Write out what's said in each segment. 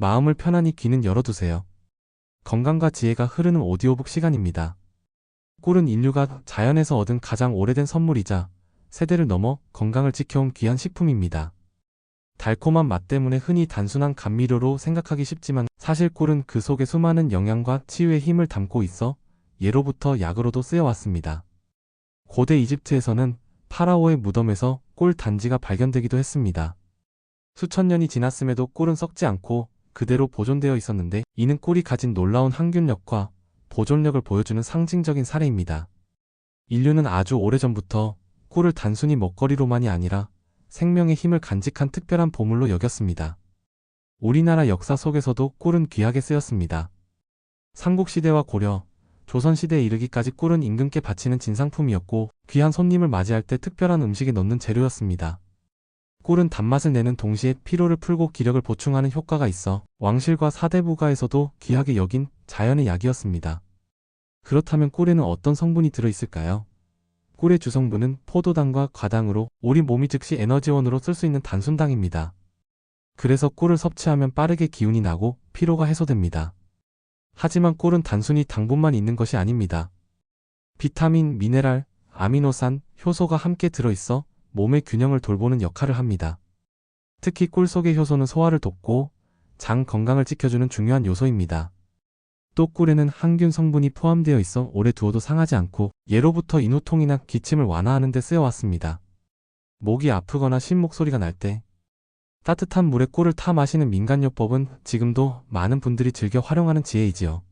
마음을 편안히 귀는 열어두세요. 건강과 지혜가 흐르는 오디오북 시간입니다. 꿀은 인류가 자연에서 얻은 가장 오래된 선물이자 세대를 넘어 건강을 지켜온 귀한 식품입니다. 달콤한 맛 때문에 흔히 단순한 감미료로 생각하기 쉽지만 사실 꿀은 그 속에 수많은 영양과 치유의 힘을 담고 있어 예로부터 약으로도 쓰여왔습니다. 고대 이집트에서는 파라오의 무덤에서 꿀 단지가 발견되기도 했습니다. 수천 년이 지났음에도 꿀은 썩지 않고 그대로 보존되어 있었는데 이는 꿀이 가진 놀라운 항균력과 보존력을 보여주는 상징적인 사례입니다. 인류는 아주 오래전부터 꿀을 단순히 먹거리로만이 아니라 생명의 힘을 간직한 특별한 보물로 여겼습니다. 우리나라 역사 속에서도 꿀은 귀하게 쓰였습니다. 삼국시대와 고려, 조선시대에 이르기까지 꿀은 임금께 바치는 진상품이었고 귀한 손님을 맞이할 때 특별한 음식에 넣는 재료였습니다. 꿀은 단맛을 내는 동시에 피로를 풀고 기력을 보충하는 효과가 있어 왕실과 사대부가에서도 귀하게 여긴 자연의 약이었습니다. 그렇다면 꿀에는 어떤 성분이 들어있을까요? 꿀의 주성분은 포도당과 과당으로 우리 몸이 즉시 에너지원으로 쓸 수 있는 단순당입니다. 그래서 꿀을 섭취하면 빠르게 기운이 나고 피로가 해소됩니다. 하지만 꿀은 단순히 당분만 있는 것이 아닙니다. 비타민, 미네랄, 아미노산, 효소가 함께 들어있어 몸의 균형을 돌보는 역할을 합니다. 특히 꿀 속의 효소는 소화를 돕고 장 건강을 지켜주는 중요한 요소입니다. 또 꿀에는 항균 성분이 포함되어 있어 오래 두어도 상하지 않고 예로부터 인후통이나 기침을 완화하는 데 쓰여왔습니다. 목이 아프거나 신목소리가 날 때 따뜻한 물에 꿀을 타 마시는 민간요법은 지금도 많은 분들이 즐겨 활용하는 지혜이지요.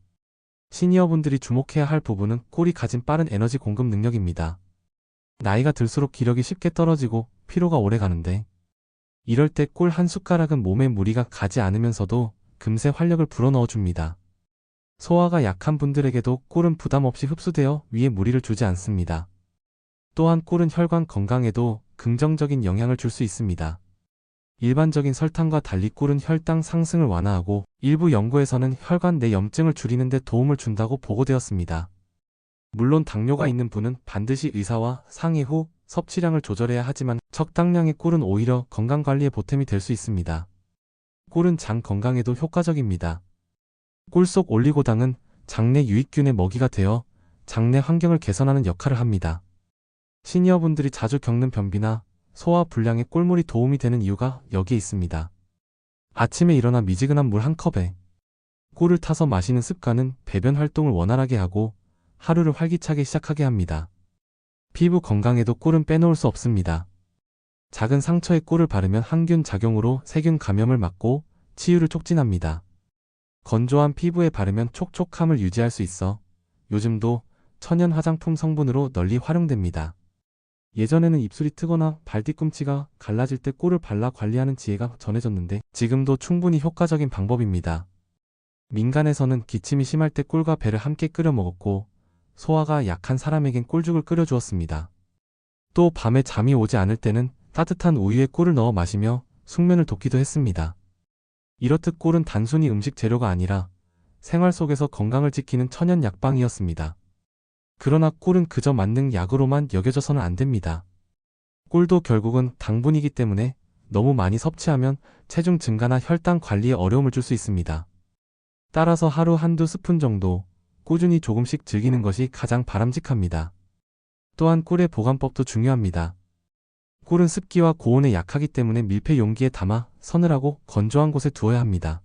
시니어분들이 주목해야 할 부분은 꿀이 가진 빠른 에너지 공급 능력입니다. 나이가 들수록 기력이 쉽게 떨어지고 피로가 오래 가는데 이럴 때 꿀 한 숟가락은 몸에 무리가 가지 않으면서도 금세 활력을 불어넣어 줍니다. 소화가 약한 분들에게도 꿀은 부담 없이 흡수되어 위에 무리를 주지 않습니다. 또한 꿀은 혈관 건강에도 긍정적인 영향을 줄 수 있습니다. 일반적인 설탕과 달리 꿀은 혈당 상승을 완화하고 일부 연구에서는 혈관 내 염증을 줄이는 데 도움을 준다고 보고되었습니다. 물론 당뇨가 있는 분은 반드시 의사와 상의 후 섭취량을 조절해야 하지만 적당량의 꿀은 오히려 건강관리에 보탬이 될 수 있습니다. 꿀은 장 건강에도 효과적입니다. 꿀 속 올리고당은 장내 유익균의 먹이가 되어 장내 환경을 개선하는 역할을 합니다. 시니어분들이 자주 겪는 변비나 소화 불량에 꿀물이 도움이 되는 이유가 여기에 있습니다. 아침에 일어나 미지근한 물 한 컵에 꿀을 타서 마시는 습관은 배변 활동을 원활하게 하고 하루를 활기차게 시작하게 합니다. 피부 건강에도 꿀은 빼놓을 수 없습니다. 작은 상처에 꿀을 바르면 항균 작용으로 세균 감염을 막고 치유를 촉진합니다. 건조한 피부에 바르면 촉촉함을 유지할 수 있어 요즘도 천연 화장품 성분으로 널리 활용됩니다. 예전에는 입술이 트거나 발뒤꿈치가 갈라질 때 꿀을 발라 관리하는 지혜가 전해졌는데 지금도 충분히 효과적인 방법입니다. 민간에서는 기침이 심할 때 꿀과 배를 함께 끓여 먹었고 소화가 약한 사람에겐 꿀죽을 끓여 주었습니다. 또 밤에 잠이 오지 않을 때는 따뜻한 우유에 꿀을 넣어 마시며 숙면을 돕기도 했습니다. 이렇듯 꿀은 단순히 음식 재료가 아니라 생활 속에서 건강을 지키는 천연 약방이었습니다. 그러나 꿀은 그저 만능 약으로만 여겨져서는 안 됩니다. 꿀도 결국은 당분이기 때문에 너무 많이 섭취하면 체중 증가나 혈당 관리에 어려움을 줄 수 있습니다. 따라서 하루 한두 스푼 정도 꾸준히 조금씩 즐기는 것이 가장 바람직합니다. 또한 꿀의 보관법도 중요합니다. 꿀은 습기와 고온에 약하기 때문에 밀폐 용기에 담아 서늘하고 건조한 곳에 두어야 합니다.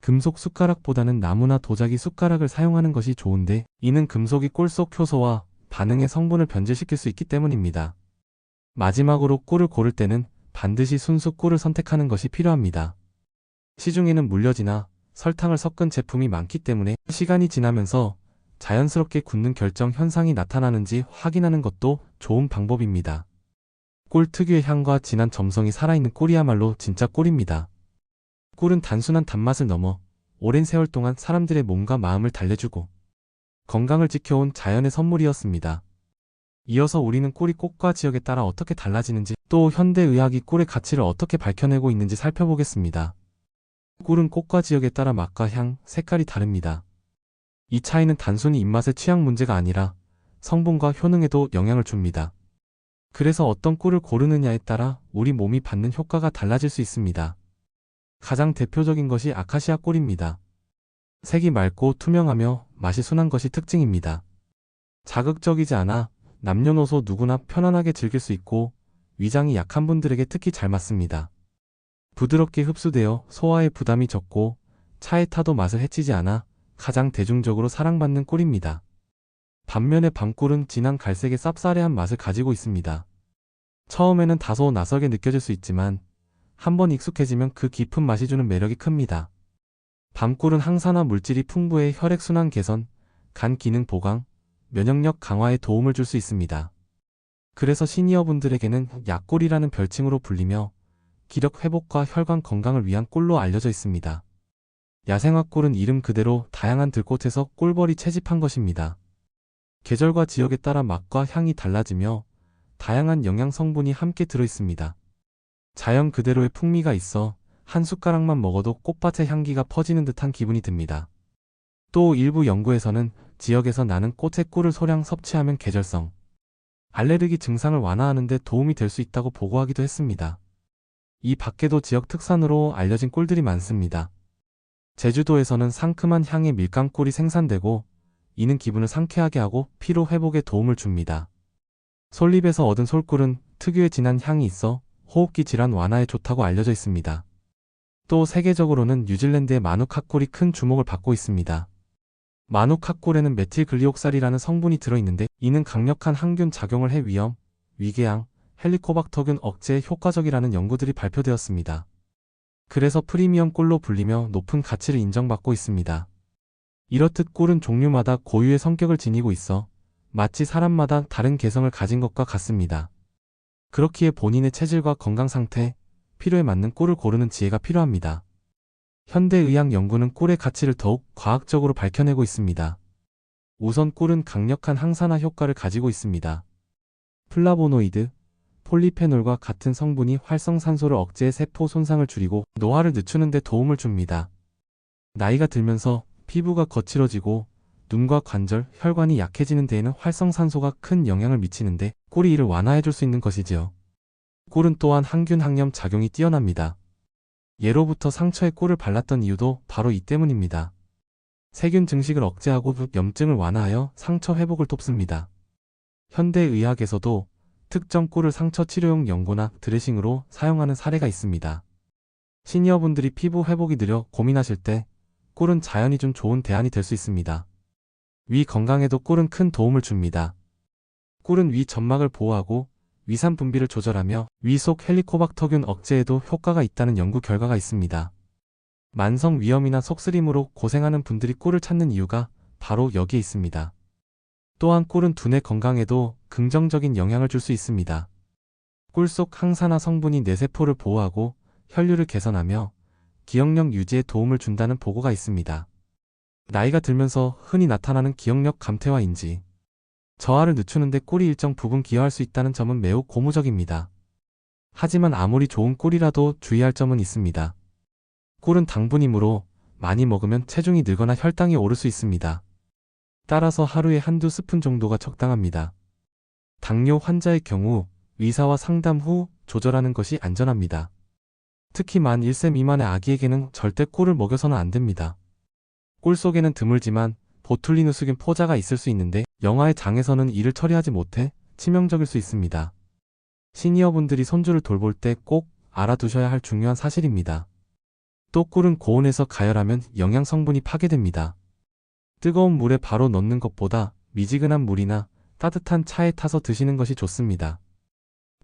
금속 숟가락보다는 나무나 도자기 숟가락을 사용하는 것이 좋은데 이는 금속이 꿀 속 효소와 반응의 성분을 변질시킬 수 있기 때문입니다. 마지막으로 꿀을 고를 때는 반드시 순수 꿀을 선택하는 것이 필요합니다. 시중에는 물엿이나 설탕을 섞은 제품이 많기 때문에 시간이 지나면서 자연스럽게 굳는 결정 현상이 나타나는지 확인하는 것도 좋은 방법입니다. 꿀 특유의 향과 진한 점성이 살아있는 꿀이야말로 진짜 꿀입니다. 꿀은 단순한 단맛을 넘어 오랜 세월 동안 사람들의 몸과 마음을 달래주고 건강을 지켜온 자연의 선물이었습니다. 이어서 우리는 꿀이 꽃과 지역에 따라 어떻게 달라지는지 또 현대의학이 꿀의 가치를 어떻게 밝혀내고 있는지 살펴보겠습니다. 꿀은 꽃과 지역에 따라 맛과 향, 색깔이 다릅니다. 이 차이는 단순히 입맛의 취향 문제가 아니라 성분과 효능에도 영향을 줍니다. 그래서 어떤 꿀을 고르느냐에 따라 우리 몸이 받는 효과가 달라질 수 있습니다. 가장 대표적인 것이 아카시아 꿀입니다. 색이 맑고 투명하며 맛이 순한 것이 특징입니다. 자극적이지 않아 남녀노소 누구나 편안하게 즐길 수 있고 위장이 약한 분들에게 특히 잘 맞습니다. 부드럽게 흡수되어 소화에 부담이 적고 차에 타도 맛을 해치지 않아 가장 대중적으로 사랑받는 꿀입니다. 반면에 밤꿀은 진한 갈색의 쌉싸래한 맛을 가지고 있습니다. 처음에는 다소 낯설게 느껴질 수 있지만 한번 익숙해지면 그 깊은 맛이 주는 매력이 큽니다. 밤꿀은 항산화 물질이 풍부해 혈액순환 개선, 간 기능 보강, 면역력 강화에 도움을 줄 수 있습니다. 그래서 시니어분들에게는 약꿀이라는 별칭으로 불리며 기력 회복과 혈관 건강을 위한 꿀로 알려져 있습니다. 야생화 꿀은 이름 그대로 다양한 들꽃에서 꿀벌이 채집한 것입니다. 계절과 지역에 따라 맛과 향이 달라지며 다양한 영양 성분이 함께 들어 있습니다. 자연 그대로의 풍미가 있어 한 숟가락만 먹어도 꽃밭의 향기가 퍼지는 듯한 기분이 듭니다. 또 일부 연구에서는 지역에서 나는 꽃의 꿀을 소량 섭취하면 계절성, 알레르기 증상을 완화하는 데 도움이 될 수 있다고 보고하기도 했습니다. 이 밖에도 지역 특산으로 알려진 꿀들이 많습니다. 제주도에서는 상큼한 향의 밀강꿀이 생산되고 이는 기분을 상쾌하게 하고 피로 회복에 도움을 줍니다. 솔잎에서 얻은 솔꿀은 특유의 진한 향이 있어 호흡기 질환 완화에 좋다고 알려져 있습니다. 또 세계적으로는 뉴질랜드의 마누카꿀이 큰 주목을 받고 있습니다. 마누카꿀에는 메틸글리옥살이라는 성분이 들어있는데 이는 강력한 항균 작용을 해 위염, 위궤양, 헬리코박터균 억제에 효과적이라는 연구들이 발표되었습니다. 그래서 프리미엄 꿀로 불리며 높은 가치를 인정받고 있습니다. 이렇듯 꿀은 종류마다 고유의 성격을 지니고 있어 마치 사람마다 다른 개성을 가진 것과 같습니다. 그렇기에 본인의 체질과 건강 상태, 필요에 맞는 꿀을 고르는 지혜가 필요합니다. 현대의학 연구는 꿀의 가치를 더욱 과학적으로 밝혀내고 있습니다. 우선 꿀은 강력한 항산화 효과를 가지고 있습니다. 플라보노이드, 폴리페놀과 같은 성분이 활성산소를 억제해 세포 손상을 줄이고 노화를 늦추는 데 도움을 줍니다. 나이가 들면서 피부가 거칠어지고 눈과 관절, 혈관이 약해지는 데에는 활성산소가 큰 영향을 미치는데 꿀이 이를 완화해 줄 수 있는 것이지요. 꿀은 또한 항균 항염 작용이 뛰어납니다. 예로부터 상처에 꿀을 발랐던 이유도 바로 이 때문입니다. 세균 증식을 억제하고 염증을 완화하여 상처 회복을 돕습니다. 현대의학에서도 특정 꿀을 상처 치료용 연고나 드레싱으로 사용하는 사례가 있습니다. 시니어분들이 피부 회복이 느려 고민하실 때 꿀은 자연이 준 좋은 대안이 될 수 있습니다. 위 건강에도 꿀은 큰 도움을 줍니다. 꿀은 위 점막을 보호하고 위산 분비를 조절하며 위 속 헬리코박터균 억제에도 효과가 있다는 연구 결과가 있습니다. 만성 위염이나 속쓰림으로 고생하는 분들이 꿀을 찾는 이유가 바로 여기에 있습니다. 또한 꿀은 두뇌 건강에도 긍정적인 영향을 줄 수 있습니다. 꿀 속 항산화 성분이 뇌세포를 보호하고 혈류를 개선하며 기억력 유지에 도움을 준다는 보고가 있습니다. 나이가 들면서 흔히 나타나는 기억력 감퇴와 인지, 저하를 늦추는데 꿀이 일정 부분 기여할 수 있다는 점은 매우 고무적입니다. 하지만 아무리 좋은 꿀이라도 주의할 점은 있습니다. 꿀은 당분이므로 많이 먹으면 체중이 늘거나 혈당이 오를 수 있습니다. 따라서 하루에 한두 스푼 정도가 적당합니다. 당뇨 환자의 경우 의사와 상담 후 조절하는 것이 안전합니다. 특히 만 1세 미만의 아기에게는 절대 꿀을 먹여서는 안 됩니다. 꿀 속에는 드물지만 보툴리누스균 포자가 있을 수 있는데 영아의 장에서는 이를 처리하지 못해 치명적일 수 있습니다. 시니어분들이 손주를 돌볼 때 꼭 알아두셔야 할 중요한 사실입니다. 또 꿀은 고온에서 가열하면 영양 성분이 파괴됩니다. 뜨거운 물에 바로 넣는 것보다 미지근한 물이나 따뜻한 차에 타서 드시는 것이 좋습니다.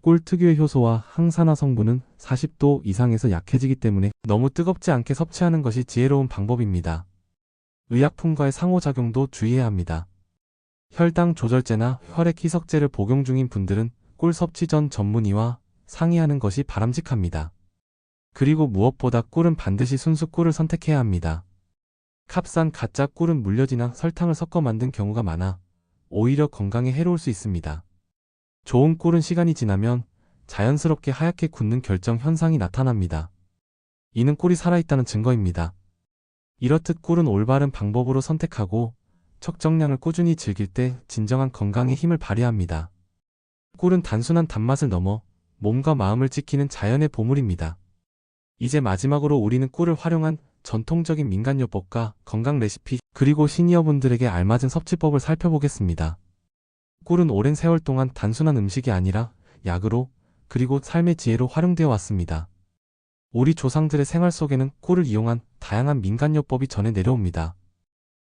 꿀 특유의 효소와 항산화 성분은 40도 이상에서 약해지기 때문에 너무 뜨겁지 않게 섭취하는 것이 지혜로운 방법입니다. 의약품과의 상호작용도 주의해야 합니다. 혈당 조절제나 혈액 희석제를 복용 중인 분들은 꿀 섭취 전 전문의와 상의하는 것이 바람직합니다. 그리고 무엇보다 꿀은 반드시 순수 꿀을 선택해야 합니다. 값싼 가짜 꿀은 물엿이나 설탕을 섞어 만든 경우가 많아 오히려 건강에 해로울 수 있습니다. 좋은 꿀은 시간이 지나면 자연스럽게 하얗게 굳는 결정 현상이 나타납니다. 이는 꿀이 살아있다는 증거입니다. 이렇듯 꿀은 올바른 방법으로 선택하고 적정량을 꾸준히 즐길 때 진정한 건강에 힘을 발휘합니다. 꿀은 단순한 단맛을 넘어 몸과 마음을 지키는 자연의 보물입니다. 이제 마지막으로 우리는 꿀을 활용한 전통적인 민간요법과 건강 레시피, 그리고 시니어분들에게 알맞은 섭취법을 살펴보겠습니다. 꿀은 오랜 세월 동안 단순한 음식이 아니라 약으로, 그리고 삶의 지혜로 활용되어 왔습니다. 우리 조상들의 생활 속에는 꿀을 이용한 다양한 민간요법이 전해 내려옵니다.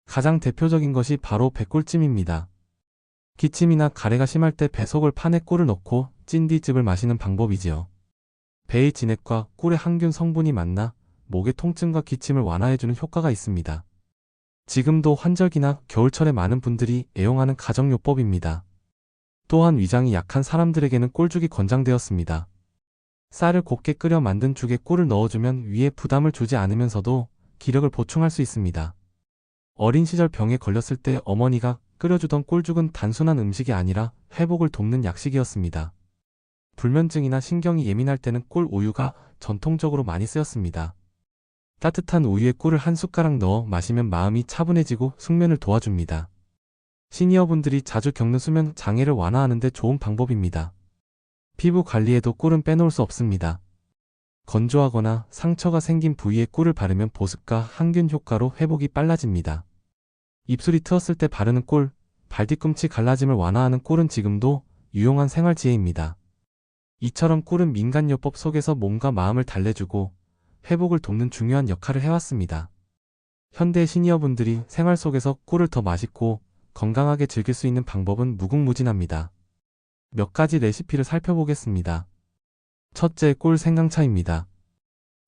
가장 대표적인 것이 바로 백꿀찜입니다. 기침이나 가래가 심할 때 배속을 판에 꿀을 넣고 찐디즙을 마시는 방법이지요. 배의 진액과 꿀의 항균 성분이 만나 목의 통증과 기침을 완화해주는 효과가 있습니다. 지금도 환절기나 겨울철에 많은 분들이 애용하는 가정요법입니다. 또한 위장이 약한 사람들에게는 꿀죽이 권장되었습니다. 쌀을 곱게 끓여 만든 죽에 꿀을 넣어주면 위에 부담을 주지 않으면서도 기력을 보충할 수 있습니다. 어린 시절 병에 걸렸을 때 어머니가 끓여주던 꿀죽은 단순한 음식이 아니라 회복을 돕는 약식이었습니다. 불면증이나 신경이 예민할 때는 꿀 우유가 전통적으로 많이 쓰였습니다. 따뜻한 우유에 꿀을 한 숟가락 넣어 마시면 마음이 차분해지고 숙면을 도와줍니다. 시니어분들이 자주 겪는 수면 장애를 완화하는 데 좋은 방법입니다. 피부 관리에도 꿀은 빼놓을 수 없습니다. 건조하거나 상처가 생긴 부위에 꿀을 바르면 보습과 항균 효과로 회복이 빨라집니다. 입술이 트었을 때 바르는 꿀, 발뒤꿈치 갈라짐을 완화하는 꿀은 지금도 유용한 생활 지혜입니다. 이처럼 꿀은 민간요법 속에서 몸과 마음을 달래주고 회복을 돕는 중요한 역할을 해왔습니다. 현대 시니어분들이 생활 속에서 꿀을 더 맛있고 건강하게 즐길 수 있는 방법은 무궁무진합니다. 몇 가지 레시피를 살펴보겠습니다. 첫째, 꿀 생강차입니다.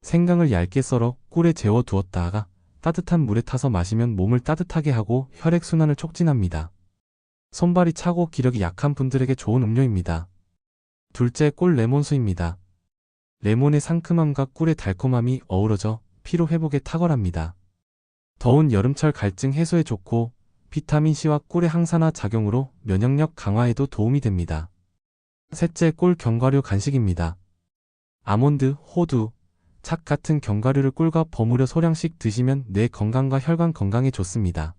생강을 얇게 썰어 꿀에 재워 두었다가 따뜻한 물에 타서 마시면 몸을 따뜻하게 하고 혈액순환을 촉진합니다. 손발이 차고 기력이 약한 분들에게 좋은 음료입니다. 둘째, 꿀 레몬수입니다. 레몬의 상큼함과 꿀의 달콤함이 어우러져 피로 회복에 탁월합니다. 더운 여름철 갈증 해소에 좋고 비타민C와 꿀의 항산화 작용으로 면역력 강화에도 도움이 됩니다. 셋째, 꿀 견과류 간식입니다. 아몬드, 호두, 착 같은 견과류를 꿀과 버무려 소량씩 드시면 뇌 건강과 혈관 건강에 좋습니다.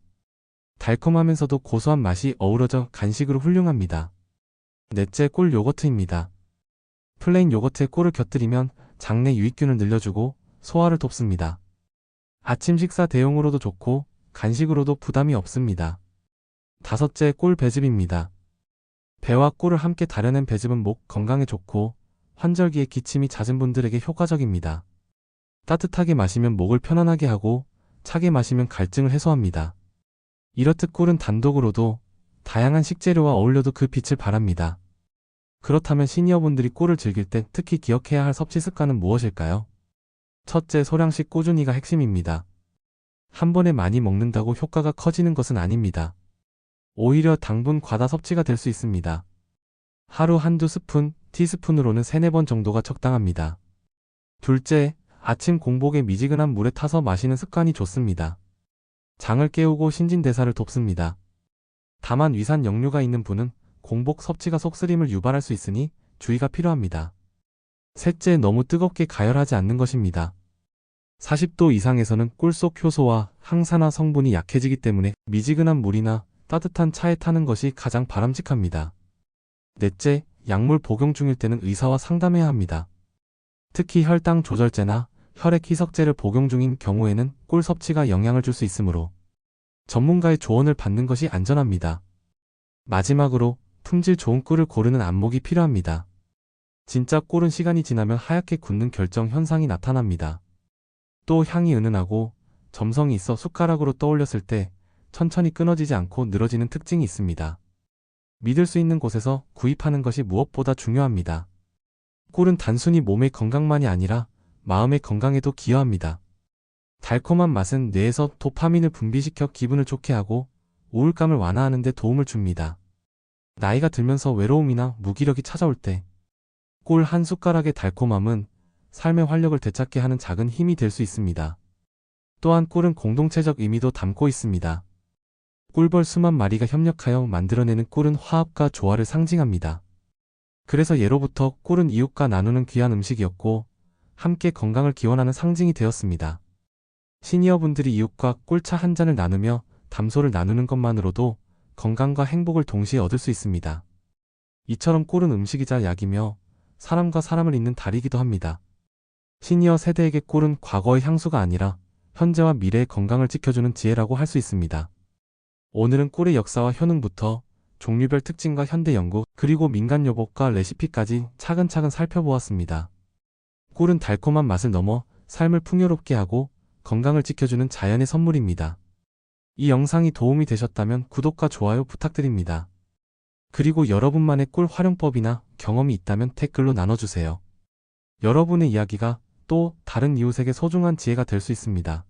달콤하면서도 고소한 맛이 어우러져 간식으로 훌륭합니다. 넷째, 꿀 요거트입니다. 플레인 요거트에 꿀을 곁들이면 장내 유익균을 늘려주고 소화를 돕습니다. 아침 식사 대용으로도 좋고 간식으로도 부담이 없습니다. 다섯째, 꿀 배즙입니다. 배와 꿀을 함께 다려낸 배즙은 목 건강에 좋고 환절기에 기침이 잦은 분들에게 효과적입니다. 따뜻하게 마시면 목을 편안하게 하고 차게 마시면 갈증을 해소합니다. 이렇듯 꿀은 단독으로도 다양한 식재료와 어울려도 그 빛을 발합니다. 그렇다면 시니어분들이 꿀을 즐길 때 특히 기억해야 할 섭취 습관은 무엇일까요? 첫째, 소량씩 꾸준히가 핵심입니다. 한 번에 많이 먹는다고 효과가 커지는 것은 아닙니다. 오히려 당분 과다 섭취가 될 수 있습니다. 하루 한두 스푼, 티스푼으로는 세네 번 정도가 적당합니다. 둘째, 아침 공복에 미지근한 물에 타서 마시는 습관이 좋습니다. 장을 깨우고 신진대사를 돕습니다. 다만 위산 역류가 있는 분은 공복 섭취가 속쓰림을 유발할 수 있으니 주의가 필요합니다. 셋째, 너무 뜨겁게 가열하지 않는 것입니다. 40도 이상에서는 꿀속 효소와 항산화 성분이 약해지기 때문에 미지근한 물이나 따뜻한 차에 타는 것이 가장 바람직합니다. 넷째, 약물 복용 중일 때는 의사와 상담해야 합니다. 특히 혈당 조절제나 혈액 희석제를 복용 중인 경우에는 꿀 섭취가 영향을 줄 수 있으므로 전문가의 조언을 받는 것이 안전합니다. 마지막으로 품질 좋은 꿀을 고르는 안목이 필요합니다. 진짜 꿀은 시간이 지나면 하얗게 굳는 결정 현상이 나타납니다. 또 향이 은은하고 점성이 있어 숟가락으로 떠올렸을 때 천천히 끊어지지 않고 늘어지는 특징이 있습니다. 믿을 수 있는 곳에서 구입하는 것이 무엇보다 중요합니다. 꿀은 단순히 몸의 건강만이 아니라 마음의 건강에도 기여합니다. 달콤한 맛은 뇌에서 도파민을 분비시켜 기분을 좋게 하고 우울감을 완화하는 데 도움을 줍니다. 나이가 들면서 외로움이나 무기력이 찾아올 때 꿀 한 숟가락의 달콤함은 삶의 활력을 되찾게 하는 작은 힘이 될 수 있습니다. 또한 꿀은 공동체적 의미도 담고 있습니다. 꿀벌 수만 마리가 협력하여 만들어내는 꿀은 화합과 조화를 상징합니다. 그래서 예로부터 꿀은 이웃과 나누는 귀한 음식이었고 함께 건강을 기원하는 상징이 되었습니다. 시니어분들이 이웃과 꿀차 한 잔을 나누며 담소를 나누는 것만으로도 건강과 행복을 동시에 얻을 수 있습니다. 이처럼 꿀은 음식이자 약이며 사람과 사람을 잇는 다리이기도 합니다. 시니어 세대에게 꿀은 과거의 향수가 아니라 현재와 미래의 건강을 지켜주는 지혜라고 할 수 있습니다. 오늘은 꿀의 역사와 효능부터 종류별 특징과 현대 연구, 그리고 민간 요법과 레시피까지 차근차근 살펴보았습니다. 꿀은 달콤한 맛을 넘어 삶을 풍요롭게 하고 건강을 지켜주는 자연의 선물입니다. 이 영상이 도움이 되셨다면 구독과 좋아요 부탁드립니다. 그리고 여러분만의 꿀 활용법이나 경험이 있다면 댓글로 나눠주세요. 여러분의 이야기가 또 다른 이웃에게 소중한 지혜가 될 수 있습니다.